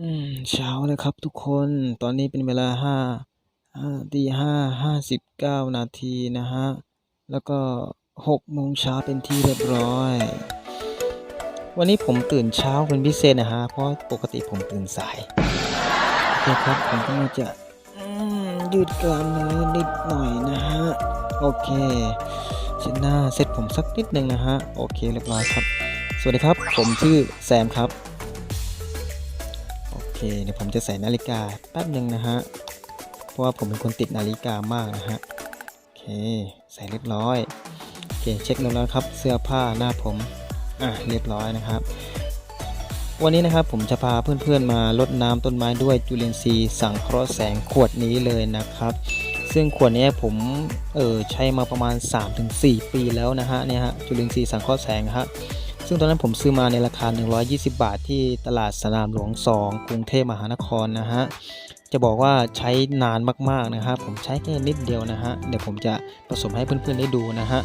อืมเช้าแล้วครับทุกคนตอนนี้เป็นเวลาห้าตีห้าห้าสิบเก้านาทีนะฮะ แล้วก็หกโมงเช้าเป็นที่เรียบร้อย วันนี้ผมตื่นเช้าเป็นพิเศษนะฮะ เพราะปกติผมตื่นสายโอเคครับผมก็จะยืดกล้ามเนื้อนิดหน่อยนะฮะ โอเคเช็ดหน้าเซ็ตผมสักนิดหนึ่งนะฮะ โอเคเรียบร้อยครับ สวัสดีครับ ผมชื่อแซมครับ เคเดี๋ยวผมจะใส่นาฬิกาแป๊บหนึ่งนะฮะ เพราะว่าผมเป็นคนติดนาฬิกามากนะฮะ โอเค ใส่เรียบร้อย โอเค เช็คแล้วครับ เสื้อผ้าหน้าผม อะ เรียบร้อยนะครับ วันนี้นะครับผมจะพาเพื่อนๆมารดน้ำต้นไม้ด้วยจุลินทรีย์สังเคราะห์แสงขวดนี้เลยนะครับซึ่งขวดนี้ผมเออใช้มาประมาณ 3-4 ปีแล้วนะฮะเนี่ยฮะจุลินทรีย์สังเคราะห์แสงฮะ ซึ่งตอนนั้นผมซื้อมาในราคา 120 บาทที่ตลาดสนามหลวง 2 กรุงเทพมหานครนะฮะ จะบอกว่าใช้นานมากๆนะครับ ผมใช้แค่นิดเดียวนะฮะ เดี๋ยวผมจะผสมให้เพื่อนๆได้ดูนะฮะ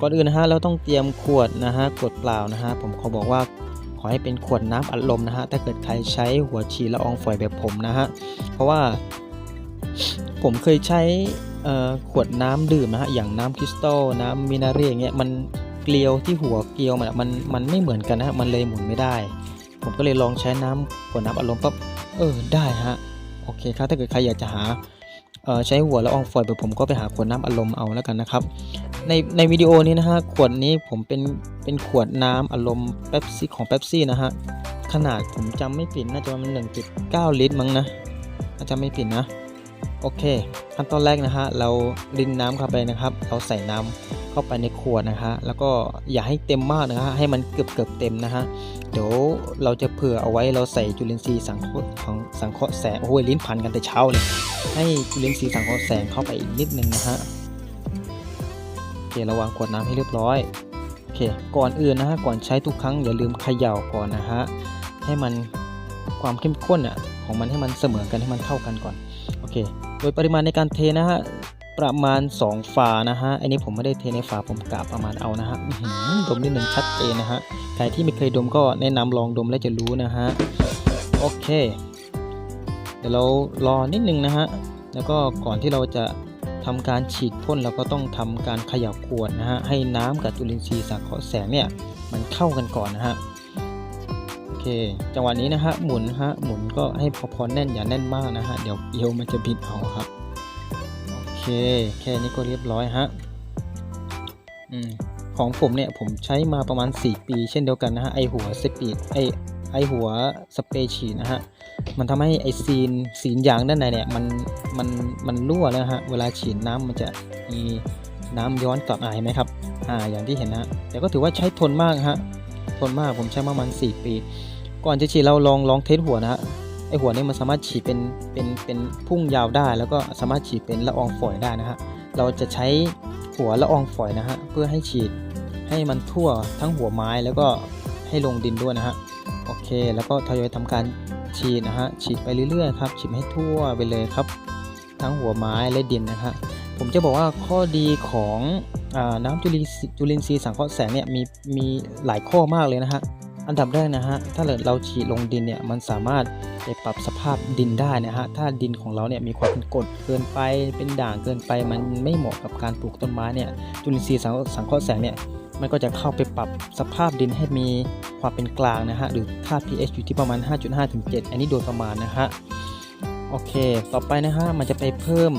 ก่อนอื่นนะฮะเราต้องเตรียมขวดนะฮะ ขวดเปล่านะฮะ ผมขอบอกว่าขอให้เป็นขวดน้ำอัดลมนะฮะ ถ้าเกิดใครใช้หัวฉีดละอองฝอยแบบผมนะฮะ เพราะว่าผมเคยใช้ขวดน้ำดื่มนะฮะ อย่างน้ำคริสตัลน้ำมินาเรียอย่างเงี้ย มัน เกลียวที่หัวเกลียวมันมันมันไม่เหมือนกันนะมันเลยหมุนไม่ได้ ผมก็เลยลองใช้น้ำขวดน้ำอัดลมปั๊บเออได้ฮะโอเคครับถ้าเกิดใครอยากจะหาใช้หัวละอองฝอยแบบผมก็ไปหาขวดน้ำอัดลมเอาแล้วกันนะครับ ในในวิดีโอนี้นะฮะขวดนี้ผมเป็นเป็นขวดน้ำอารมณ์เป๊ปซี่ของเป๊ปซี่นะฮะขนาดผมจำไม่ผิดน่าจะประมาณ1.9 ลิตรมั้งนะถ้าจำไม่ผิดนะ โอเค ขั้นตอนแรกนะฮะเรารินน้ำเข้าไปนะครับ เราใส่น้ำเข้าไปในขวดนะฮะแล้วก็อย่าให้เต็มมากนะฮะให้มันเกือบเกือบเต็มนะฮะเดี๋ยวเราจะเผื่อเอาไว้เราใส่จุลินทรีย์สังเคราะห์ของสังเคราะห์แสงโอ้ยลิ้นพันกันแต่เช้าเลย ให้จุลินทรีย์สังเคราะห์แสงเข้าไปอีกนิดนึงนะฮะโอเคระวางขวดน้ำให้เรียบร้อยโอเคก่อนอื่นนะฮะก่อนใช้ทุกครั้งอย่าลืมเขย่าก่อนนะฮะให้มันความเข้มข้นอะของมันให้มันเสมอกันให้มันเท่ากันก่อน โอเคโดยปริมาณในการเทนะฮะประมาณ 2 ฝานะฮะ อันนี้ผมไม่ได้เทในฝาผมกะประมาณเอานะฮะดมนิดหนึ่งชัดเจนนะฮะ ใครที่ไม่เคยดมก็แนะนำลองดมแล้วจะรู้นะฮะ โอเค เดี๋ยวเรารอนิดนึงนะฮะ แล้วก็ก่อนที่เราจะทำการฉีดพ่นเราก็ต้องทำการเขยับขวดนะฮะ ให้น้ำกับจุลินทรีย์สังเคราะห์แสงเนี่ยมันเข้ากันก่อนนะฮะ เค จังหวะนี้นะฮะหมุนฮะหมุนก็ให้พอพอแน่นอย่าแน่นมากนะฮะเดี๋ยวเอวมันจะบิดเอาครับโอเคแค่นี้ก็เรียบร้อยฮะอืมของผมเนี่ยผมใช้มาประมาณ 4 ปี เช่นเดียวกันนะฮะไอหัวสปีดไอไอหัวสเปรย์ฉีดนะฮะมันทำให้ไอซีนสีนยางด้านในเนี่ยมันมันมันรั่วแล้วฮะเวลาฉีดน้ำมันจะมีน้ำย้อนกลับมาเห็นไหมครับอ่าอย่างที่เห็นนะแต่ก็ถือว่าใช้ทนมากฮะ ทนมากผมใช้มาประมาณ 4 ปี ก่อนจะฉีดเราลองลองเทสหัวนะฮะไอหัวนี่มันสามารถฉีดเป็นเป็นเป็นพุ่งยาวได้ แล้วก็สามารถฉีดเป็นละอองฝอยได้นะฮะเราจะใช้หัวละอองฝอยนะฮะเพื่อให้ฉีดให้มันทั่วทั้งหัวไม้แล้วก็ให้ลงดินด้วยนะฮะโอเค แล้วก็ทยอยทำการฉีดนะฮะฉีดไปเรื่อยๆครับฉีดให้ทั่วไปเลยครับ ทั้งหัวไม้และดินนะฮะผมจะบอกว่าข้อดีของ น้ำจุลินทรีย์จุลินทรีย์สังเคราะห์แสงเนี่ยมีมีหลายข้อมากเลยนะฮะอันดับแรกนะฮะถ้าเกิดเราฉีดลงดินเนี่ยมันสามารถไปปรับสภาพดินได้นะฮะถ้าดินของเราเนี่ยมีความเป็นกรดเกินไปเป็นด่างเกินไป มันไม่เหมาะกับการปลูกต้นไม้เนี่ยจุลินทรีย์สังสังเคราะห์แสงเนี่ยมันก็จะเข้าไปปรับสภาพดินให้มีความเป็นกลางนะฮะหรือค่า pH อยู่ที่ประมาณ 5.5ถึง7อันนี้โดยประมาณนะฮะโอเค ต่อไปนะฮะมันจะไปเพิ่ม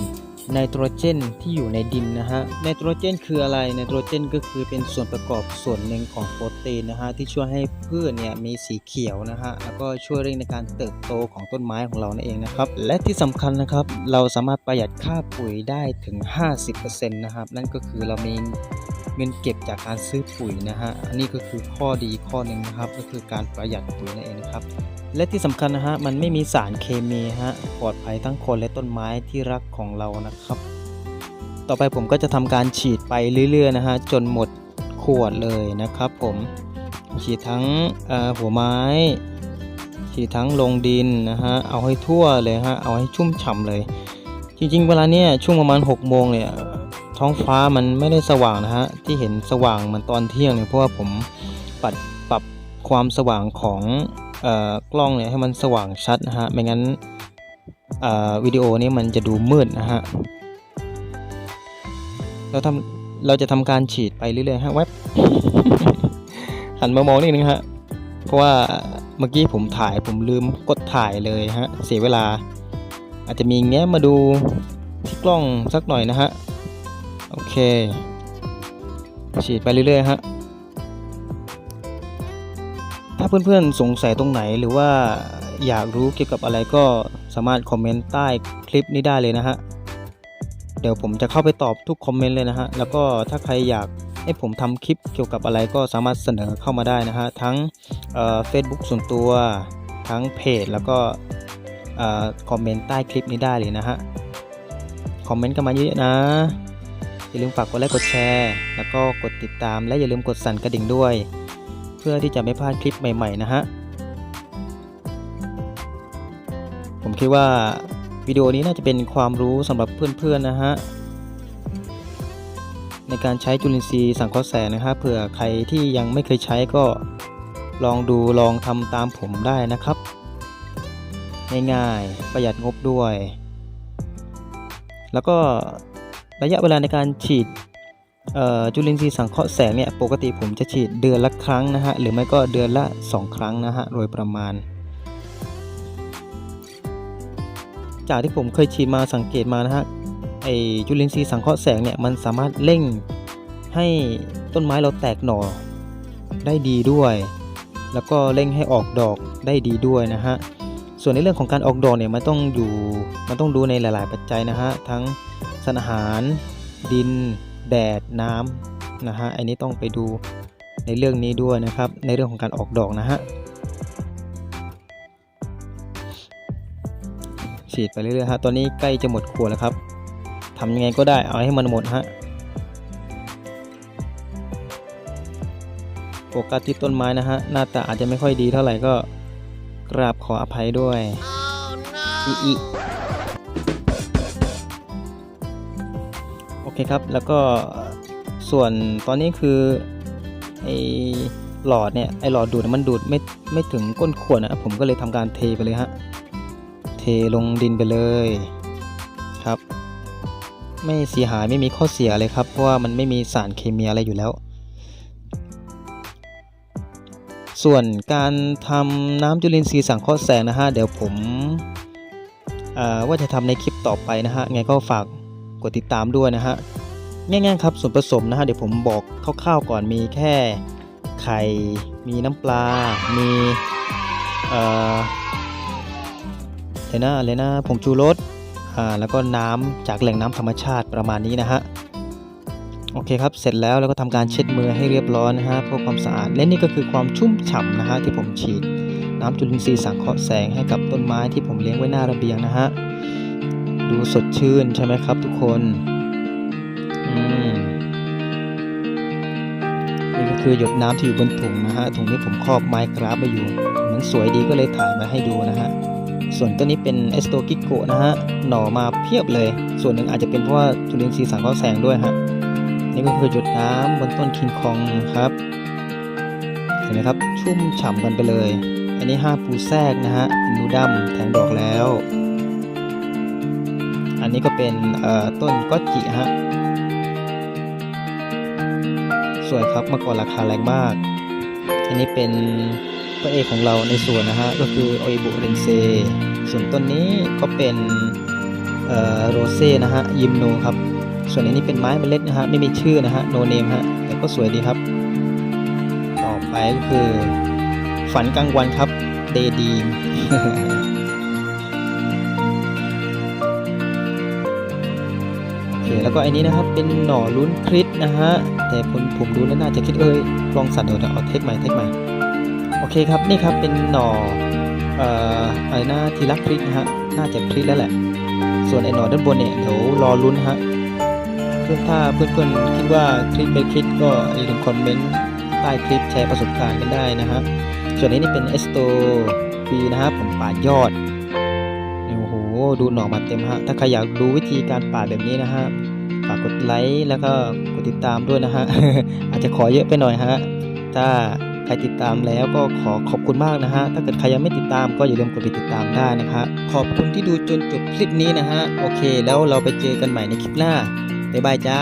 ไนโตรเจนที่อยู่ในดินนะฮะไนโตรเจนคืออะไรไนโตรเจนก็คือเป็นส่วนประกอบส่วนหนึ่งของโปรตีนนะฮะที่ช่วยให้พืชเนี่ยมีสีเขียวนะฮะแล้วก็ช่วยเร่งในการเติบโตของต้นไม้ของเรานั่นเองนะครับและที่สำคัญนะครับเราสามารถประหยัดค่าปุ๋ยได้ถึง 50%นะครับนั่นก็คือเรามี เงินเก็บจากการซื้อปุ๋ยนะฮะอันนี้ก็คือข้อดีข้อหนึ่งนะครับ ก็คือการประหยัดปุ๋ยนั่นเองนะครับ และที่สำคัญนะฮะมันไม่มีสารเคมีฮะปลอดภัยทั้งคนและต้นไม้ที่รักของเรานะครับ ต่อไปผมก็จะทำการฉีดไปเรื่อยๆนะฮะจนหมดขวดเลยนะครับผมฉีดทั้งหัวไม้ฉีดทั้งลงดินนะฮะเอาให้ทั่วเลยฮะเอาให้ชุ่มฉ่ำเลย จริงๆ เวลาเนี้ยช่วงประมาณ6โมงเนี่ย ท้องฟ้ามันไม่ได้สว่างนะฮะที่เห็นสว่างเหมือนตอนเที่ยงเนี่ยเพราะว่าผมปัดปรับความสว่างของออกล้องเนี่ยให้มันสว่างชัดนะฮะไม่งั้นวิดีโอนี้มันจะดูมืดนะฮะเราทำเราจะทำการฉีดไปเรื่อยๆฮะแวบหันมามองนิดนึงฮะเพราะว่าเมื่อกี้ผมถ่ายผมลืมกดถ่ายเลยฮะเสียเวลา อาจจะมีแง้มมาดูที่กล้องสักหน่อยนะฮะ อเค ฉีดไปเรื่อยๆฮะถ้าเพื่อนๆสงสัยตรงไหนหรือว่าอยากรู้เกี่ยวกับอะไรก็สามารถคอมเมนต์ใต้คลิปนี้ได้เลยนะฮะ เดี๋ยวผมจะเข้าไปตอบทุกคอมเมนต์เลยนะฮะ แล้วก็ถ้าใครอยากให้ผมทำคลิปเกี่ยวกับอะไรก็สามารถเสนอเข้ามาได้นะฮะ ทั้งเฟซบุ๊กส่วนตัว ทั้งเพจ แล้วก็คอมเมนต์ใต้คลิปนี้ได้เลยนะฮะ คอมเมนต์กันมาเยอะๆนะ อย่าลืมฝากกดไลค์กดแชร์ แล้วก็กดติดตามและอย่าลืมกดสั่นกระดิ่งด้วย เพื่อที่จะไม่พลาดคลิปใหม่ๆนะฮะผมคิดว่าวิดีโอนี้น่าจะเป็นความรู้สำหรับเพื่อนๆนะฮะในการใช้จุลินทรีย์สังเคราะห์แสงนะครับเผื่อใครที่ยังไม่เคยใช้ก็ลองดูลองทำตามผมได้นะครับ ง่ายๆประหยัดงบด้วย แล้วก็ ระยะเวลาในการฉีดจุลินทรีย์สังเคราะห์แสงเนี่ยปกติผมจะฉีดเดือนละครั้งนะฮะหรือไม่ก็เดือนละ 2 ครั้งนะฮะโดยประมาณ จากที่ผมเคยฉีดมาสังเกตมานะฮะไอจุลินทรีย์สังเคราะห์แสงเนี่ยมันสามารถเร่งให้ต้นไม้เราแตกหน่อได้ดีด้วย แล้วก็เร่งให้ออกดอกได้ดีด้วยนะฮะ ส่วนในเรื่องของการออกดอกเนี่ยมันต้องอยู่มันต้องดูในหลาย ๆ ปัจจัยนะฮะทั้งสารอาหาร ดิน แดดน้ำนะฮะอันนี้ต้องไปดูในเรื่องนี้ด้วยนะครับ ในเรื่องของการออกดอกนะฮะฉีดไปเรื่อยๆฮะตอนนี้ใกล้จะหมดขวดแล้วครับทำยังไงก็ได้เอาให้มันหมดฮะโฟกัสที่ต้นไม้นะฮะหน้าตาอาจจะไม่ค่อยดีเท่าไหร่ก็ กราบขออภัยด้วยอีอีโอเคครับแล้วก็ส่วนตอนนี้คือไอหลอดเนี่ยไอหลอดดูดมันดูดไม่ไม่ถึงก้นขวดนะผมก็เลยทำการเทไปเลยฮะเทลงดินไปเลยครับ ไม่เสียหายไม่มีข้อเสียเลยครับ เพราะว่ามันไม่มีสารเคมีอะไรอยู่แล้ว ส่วนการทำน้ำจุลินทรีย์สังเคราะห์แสงนะฮะเดี๋ยวผมว่าจะทำในคลิปต่อไปนะฮะไงก็ฝากกดติดตามด้วยนะฮะง่ายๆครับส่วนผสมนะฮะเดี๋ยวผมบอกคร่าวๆก่อนมีแค่ไข่มีน้ำปลา มีเอ่อเดี๋ยวนะอะไรนะผงชูรสอ่าแล้วก็น้ำจากแหล่งน้ำธรรมชาติประมาณนี้นะฮะ โอเคครับ เสร็จแล้วแล้วก็ทำการเช็ดมือให้เรียบร้อยนะฮะเพื่อความสะอาด และนี่ก็คือความชุ่มฉ่ำนะฮะที่ผมฉีด น้ำจุลินทรีย์สังเคราะห์แสงให้กับต้นไม้ที่ผมเลี้ยงไว้หน้าระเบียงนะฮะ ดูสดชื่นใช่ไหมครับทุกคนอืมนี่ก็คือหยดน้ำที่อยู่บนถุงนะฮะ ถุงนี้ผมครอบไม้กราฟไว้อยู่ มันสวยดีก็เลยถ่ายมาให้ดูนะฮะ ส่วนต้นนี้เป็นเอสโตกิโกนะฮะ หน่อมาเพียบเลย ส่วนหนึ่งอาจจะเป็นเพราะว่าจุลินทรีย์สังเคราะห์แสงด้วยฮะ นี่ก็คือหยดน้ำบนต้นคิงคองครับ เห็นไหมครับ ชุ่มฉ่ำกันไปเลย อันนี้ห้าปูแทรกนะฮะนูดัมแทงดอกแล้ว อันนี้ก็เป็นต้นก็จิฮะสวยครับเมื่อก่อนราคาแรงมาก อันนี้เป็นพระเอกของเราในสวนนะฮะก็คือโอ b บุเรนเซ ส่วนต้นนี้ก็เป็นโรเซ่นะฮะยิมโนครับ ส่วนอันนี้เป็นไม้เมล็ดนะฮะไม่มีชื่อนะฮะโนเนมฮะแต่ก็สวยดีครับ ต่อไปก็คือ ฝันกลางวันครับเดดีมโอเคแล้วก็อันนี้นะครับเป็นหน่อลุ้นคริสนะฮะแต่ผมผมดูแล้วน่าจะคิดเอ้ยลองสัตว์เดี๋ยวเอาเทคใหม่เทคใหม่โอเคครับนี่ครับเป็นหน่อเอ่ออะไรนะทีรักคริสนะฮะน่าจะคริสแล้วแหละ ส่วนไอ้หน่อด้านบนเนี่ยเดี๋ยวรอลุ้นฮะ พื่อนถ้าเพื่อนๆคิดว่าคลิปเป็นคลิปก็อย่าลืมคอมเมนต์ใต้คลิปแชร์ประสบการณ์กันได้นะฮะส่วนนี้นี่เป็นเอสโตฟีนะฮะผมปาดยอดโอ้โหดูหน่อมาเต็มฮะถ้าใครอยากดูวิธีการปาดแบบนี้นะฮะฝากกดไลค์แล้วก็กดติดตามด้วยนะฮะอาจจะขอเยอะไปหน่อยฮะถ้าใครติดตามแล้วก็ขอขอบคุณมากนะฮะ ถ้าเกิดใครยังไม่ติดตามก็อย่าลืมกดติดตามได้นะครับขอบคุณที่ดูจนจบคลิปนี้นะฮะ โอเค แล้วเราไปเจอกันใหม่ในคลิปหน้า บ๊ายบายจ้า